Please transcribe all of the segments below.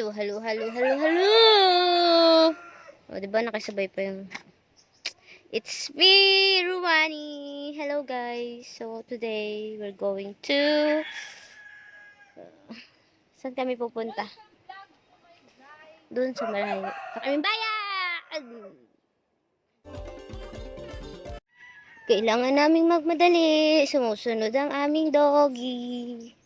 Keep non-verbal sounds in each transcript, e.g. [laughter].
Hello, hello, hello, hello, hello. O, di ba nakasabay pa yung... It's me, Rumani. Hello, guys. So, today, we're going to... Uh, saan kami pupunta? Doon sa malayo. Sa kaming bayan! Kailangan naming magmadali. Sumusunod ang aming doggy.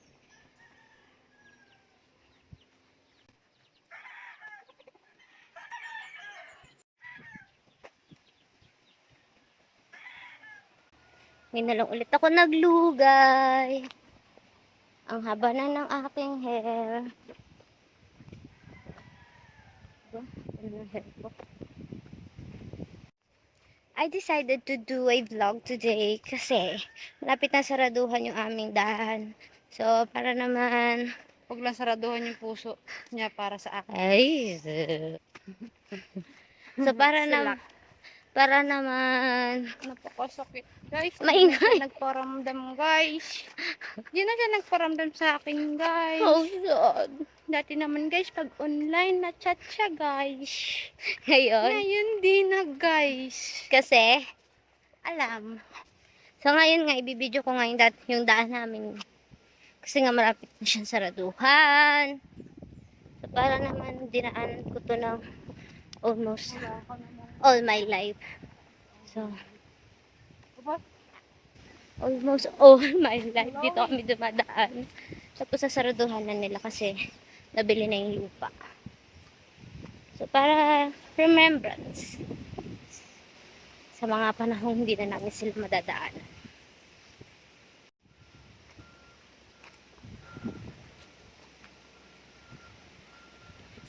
Ngayon na lang ulit ako naglugay. Ang haba na ng aking hair. I decided to do a vlog today kasi malapit na saraduhan yung aming dahan. So, para naman... Huwag lang saraduhan yung puso niya para sa akin. Ay! [laughs] so, para na... Para naman... Napakasakit. Guys, Maingay. Na nagparamdam, guys. Di na siya nagparamdam sa akin, guys. Oh, God. Dati naman, guys, pag online na chat siya, guys. Ngayon, Ngayon, di na, guys. kasi... Alam. So, ngayon nga, ibibideo ko ngayon dat yung daan namin. Kasi nga, malapit na siyang saraduhan. So, para naman, dinaanan ko to ng almost all my life. So, almost all [laughs] my life. Dito kami dumadaan. Tapos sasaraduhan na nila kasi nabili na yung lupa. So, para remembrance sa mga panahong hindi na namin sila madadaan.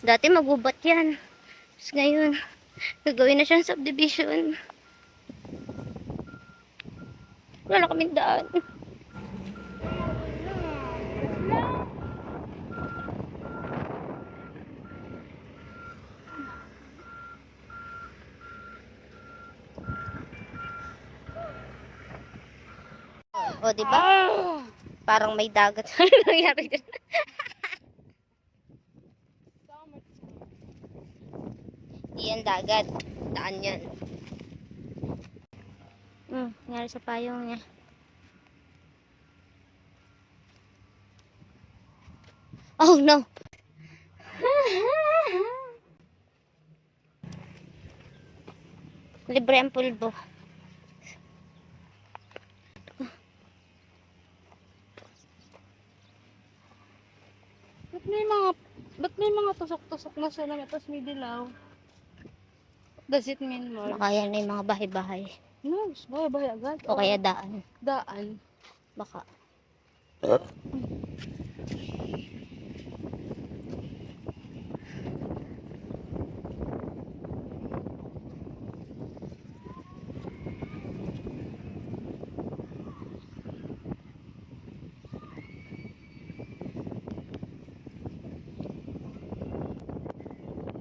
Dati magubat yan. Tapos ngayon, gagawin na siyang subdivision. Wala na kaming daan. O, di ba? Parang may dagat. [laughs] Ano nangyari dyan? Iyan dagat. Daan yan. Hmm, nangyari sa payong niya. Oh no! [laughs] Libre ang pulbo. Ba't may mga, ba't may mga tusok-tusok na sila tapos may dilaw? Does it mean more? Baka yan na yung mga bahay-bahay. No, bahay bahay agad. O kaya daan. daan. Baka.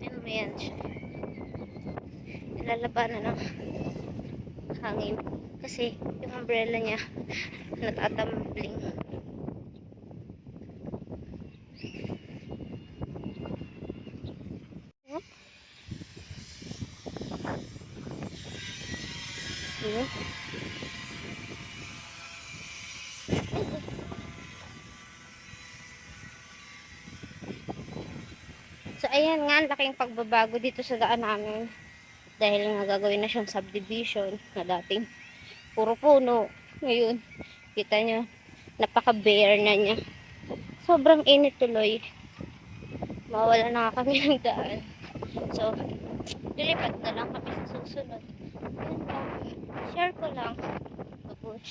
Ayun, may yan siya. Nilalabanan ng hangin. Kasi yung umbrella niya [laughs] natatumbling. Diba? So, ayan nga, laking pagbabago dito sa daan namin. Dahil nga gagawin na siyang subdivision na dating puro puno. Ngayon, kita nyo, napaka-bare na niya. Sobrang init tuloy. Mawala na kami [laughs] ng daan. So, lilipat na lang kami sa susunod. Share ko lang. Tapos,